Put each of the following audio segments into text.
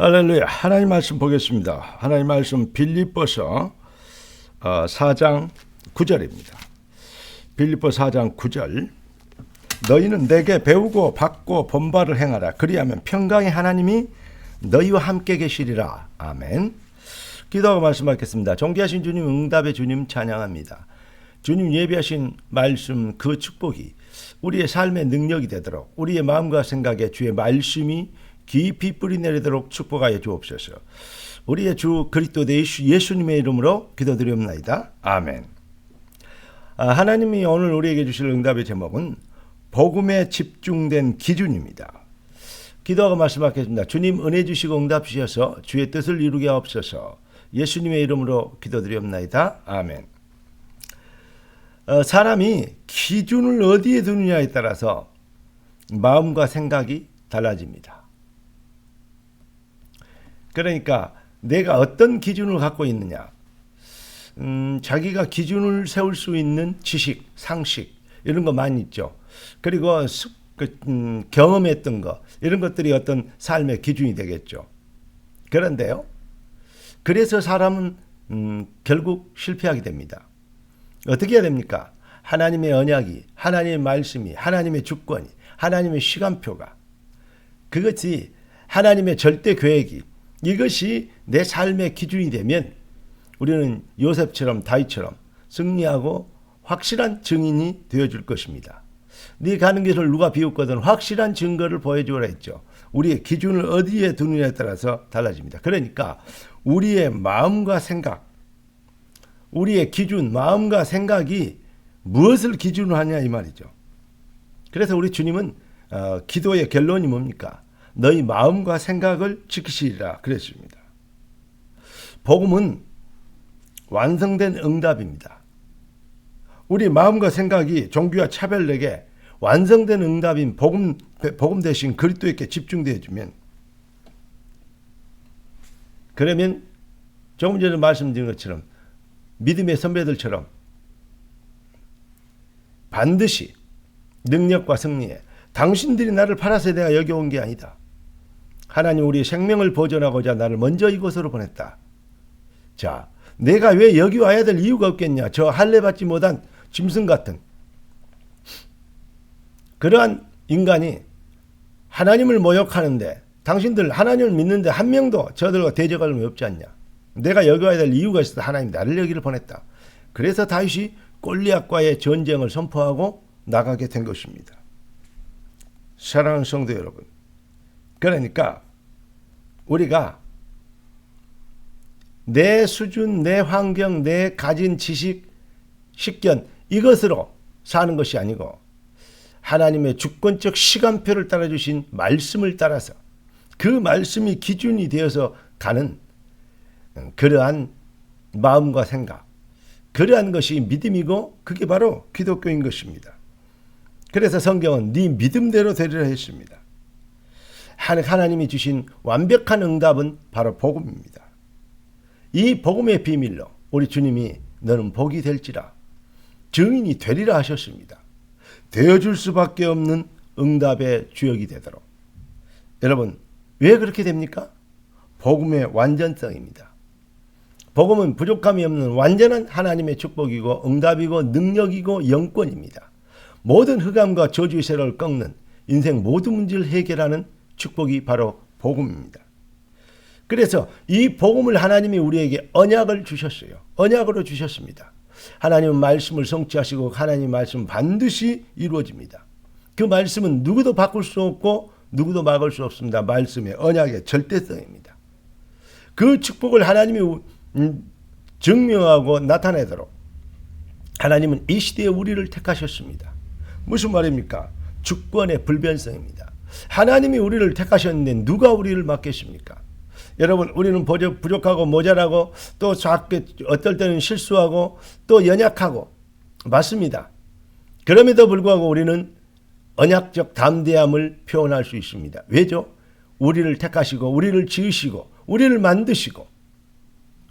할렐루야. 하나님 말씀 보겠습니다. 하나님 말씀 빌립보서 4장 9절입니다. 빌립보 4장 9절. 너희는 내게 배우고 받고 본바를 행하라. 그리하면 평강의 하나님이 너희와 함께 계시리라. 아멘. 기도하고 말씀하겠습니다. 존귀하신 주님 응답의 주님 찬양합니다. 주님 예비하신 말씀 그 축복이 우리의 삶의 능력이 되도록 우리의 마음과 생각에 주의 말씀이 깊이 뿌리 내리도록 축복하여 주옵소서. 우리의 주 그리스도 예수, 예수님의 이름으로 기도드리옵나이다. 아멘. 아, 하나님이 오늘 우리에게 주실 응답의 제목은 복음에 집중된 기준입니다. 기도하고 말씀하겠습니다. 주님 은혜 주시고 응답 주셔서 주의 뜻을 이루게 하옵소서. 예수님의 이름으로 기도드리옵나이다. 아멘. 어, 사람이 기준을 어디에 두느냐에 따라서 마음과 생각이 달라집니다. 그러니까 내가 어떤 기준을 갖고 있느냐. 음, 자기가 기준을 세울 수 있는 지식, 상식 이런 거 많이 있죠. 그리고 습, 그, 음, 경험했던 거 이런 것들이 어떤 삶의 기준이 되겠죠. 그런데요. 그래서 사람은 음, 결국 실패하게 됩니다. 어떻게 해야 됩니까? 하나님의 언약이, 하나님의 말씀이, 하나님의 주권이, 하나님의 시간표가 그것이 하나님의 절대 계획이 이것이 내 삶의 기준이 되면 우리는 요셉처럼 다윗처럼 승리하고 확실한 증인이 되어줄 것입니다. 네 가는 길을 누가 비웃거든 확실한 증거를 보여주라 했죠. 우리의 기준을 어디에 두느냐에 따라서 달라집니다. 그러니까 우리의 마음과 생각, 우리의 기준, 마음과 생각이 무엇을 기준으로 하냐 이 말이죠. 그래서 우리 주님은 어, 기도의 결론이 뭡니까? 너희 마음과 생각을 지키시리라 그랬습니다. 복음은 완성된 응답입니다. 우리 마음과 생각이 종교와 차별력에 완성된 응답인 복음 복음 대신 그리스도에게 집중되어 주면 그러면 조금 전에 말씀드린 것처럼 믿음의 선배들처럼 반드시 능력과 승리에 당신들이 나를 팔아서 내가 여기 온 게 아니다. 하나님 우리 생명을 보존하고자 나를 먼저 이곳으로 보냈다. 자, 내가 왜 여기 와야 될 이유가 없겠냐? 저 할례 받지 못한 짐승 같은 그러한 인간이 하나님을 모욕하는데 당신들 하나님을 믿는데 한 명도 저들과 대적할 놈이 없지 않냐? 내가 여기 와야 될 이유가 있어서 하나님 나를 여기를 보냈다. 그래서 다윗이 골리앗과의 전쟁을 선포하고 나가게 된 것입니다. 사랑하는 성도 여러분. 그러니까 우리가 내 수준, 내 환경, 내 가진 지식, 식견 이것으로 사는 것이 아니고 하나님의 주권적 시간표를 따라 주신 말씀을 따라서 그 말씀이 기준이 되어서 가는 그러한 마음과 생각, 그러한 것이 믿음이고 그게 바로 기독교인 것입니다. 그래서 성경은 네 믿음대로 되리라 했습니다. 하나님이 주신 완벽한 응답은 바로 복음입니다. 이 복음의 비밀로 우리 주님이 너는 복이 될지라 증인이 되리라 하셨습니다. 되어줄 수밖에 없는 응답의 주역이 되도록. 여러분, 왜 그렇게 됩니까? 복음의 완전성입니다. 복음은 부족함이 없는 완전한 하나님의 축복이고 응답이고 능력이고 영권입니다. 모든 흑암과 저주의 세를 꺾는 인생 모든 문제를 해결하는 축복이 바로 복음입니다. 그래서 이 복음을 하나님이 우리에게 언약을 주셨어요. 언약으로 주셨습니다. 하나님은 말씀을 성취하시고 하나님 말씀 반드시 이루어집니다. 그 말씀은 누구도 바꿀 수 없고 누구도 막을 수 없습니다. 말씀의 언약의 절대성입니다. 그 축복을 하나님이 음, 증명하고 나타내도록 하나님은 이 시대에 우리를 택하셨습니다. 무슨 말입니까? 주권의 불변성입니다. 하나님이 우리를 택하셨는데 누가 우리를 맡겠습니까? 여러분 우리는 부족하고 모자라고 또 작게 어떨 때는 실수하고 또 연약하고 맞습니다. 그럼에도 불구하고 우리는 언약적 담대함을 표현할 수 있습니다. 왜죠? 우리를 택하시고 우리를 지으시고 우리를 만드시고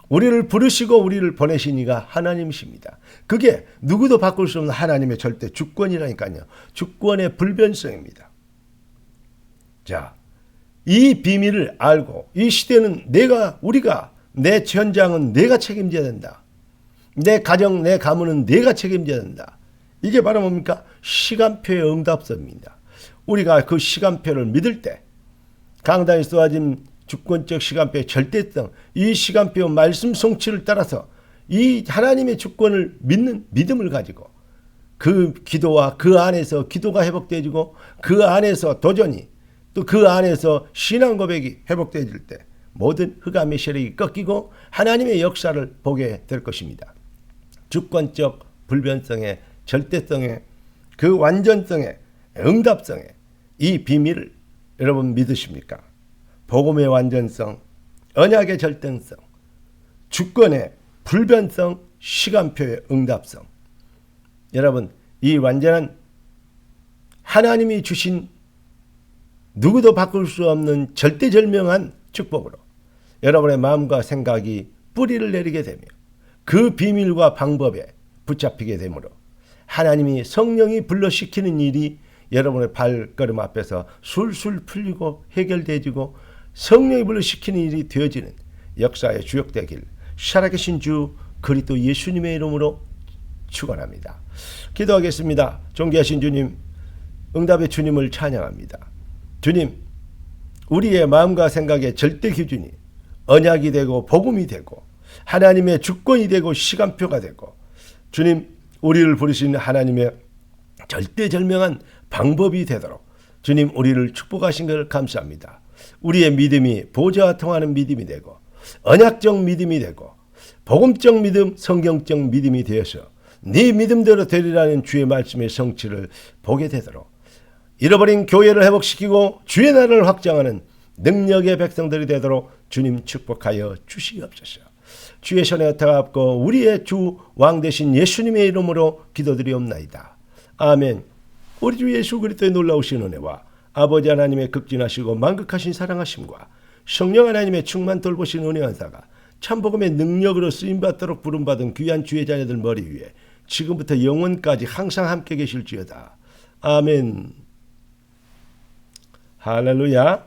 우리를 부르시고 우리를 보내신 이가 하나님이십니다. 그게 누구도 바꿀 수 없는 하나님의 절대 주권이라니까요. 주권의 불변성입니다. 자, 이 비밀을 알고 이 시대는 내가 우리가 내 현장은 내가 책임져야 된다. 내 가정 내 가문은 내가 책임져야 된다. 이게 바로 뭡니까? 시간표의 응답서입니다. 우리가 그 시간표를 믿을 때 강단에 쏘아진 주권적 시간표의 절대성, 이 시간표 말씀 성취를 따라서 이 하나님의 주권을 믿는 믿음을 가지고 그 기도와 그 안에서 기도가 회복되어지고 그 안에서 도전이 또 그 안에서 신앙 고백이 회복되어질 때 모든 흑암의 세력이 꺾이고 하나님의 역사를 보게 될 것입니다. 주권적 불변성의 절대성의 그 완전성의 응답성의 이 비밀을 여러분 믿으십니까? 복음의 완전성, 언약의 절대성, 주권의 불변성, 시간표의 응답성. 여러분, 이 완전한 하나님이 주신 누구도 바꿀 수 없는 절대절명한 축복으로 여러분의 마음과 생각이 뿌리를 내리게 되며 그 비밀과 방법에 붙잡히게 되므로 하나님이 성령이 불러시키는 일이 여러분의 발걸음 앞에서 술술 풀리고 해결되지고 성령이 불러시키는 일이 되어지는 역사의 주역되길 살아계신 주 그리스도 예수님의 이름으로 축원합니다. 기도하겠습니다. 존귀하신 주님, 응답의 주님을 찬양합니다. 주님, 우리의 마음과 생각의 절대 기준이 언약이 되고 복음이 되고 하나님의 주권이 되고 시간표가 되고 주님, 우리를 부르신 하나님의 절대절명한 방법이 되도록 주님 우리를 축복하신 것을 감사합니다. 우리의 믿음이 보좌와 통하는 믿음이 되고 언약적 믿음이 되고 복음적 믿음, 성경적 믿음이 되어서 네 믿음대로 되리라는 주의 말씀의 성취를 보게 되도록 잃어버린 교회를 회복시키고 주의 나라를 확장하는 능력의 백성들이 되도록 주님 축복하여 주시옵소서. 주의 손에 엎고 우리의 주왕 되신 예수님의 이름으로 기도드리옵나이다. 아멘. 우리 주 예수 그리스도의 놀라우신 은혜와 아버지 하나님의 극진하시고 만극하신 사랑하심과 성령 하나님의 충만 돌보신 은혜 한사가 참복음의 능력으로 쓰임 받도록 부름 받은 귀한 주의 자녀들 머리 위에 지금부터 영원까지 항상 함께 계실지어다. 아멘. 할렐루야.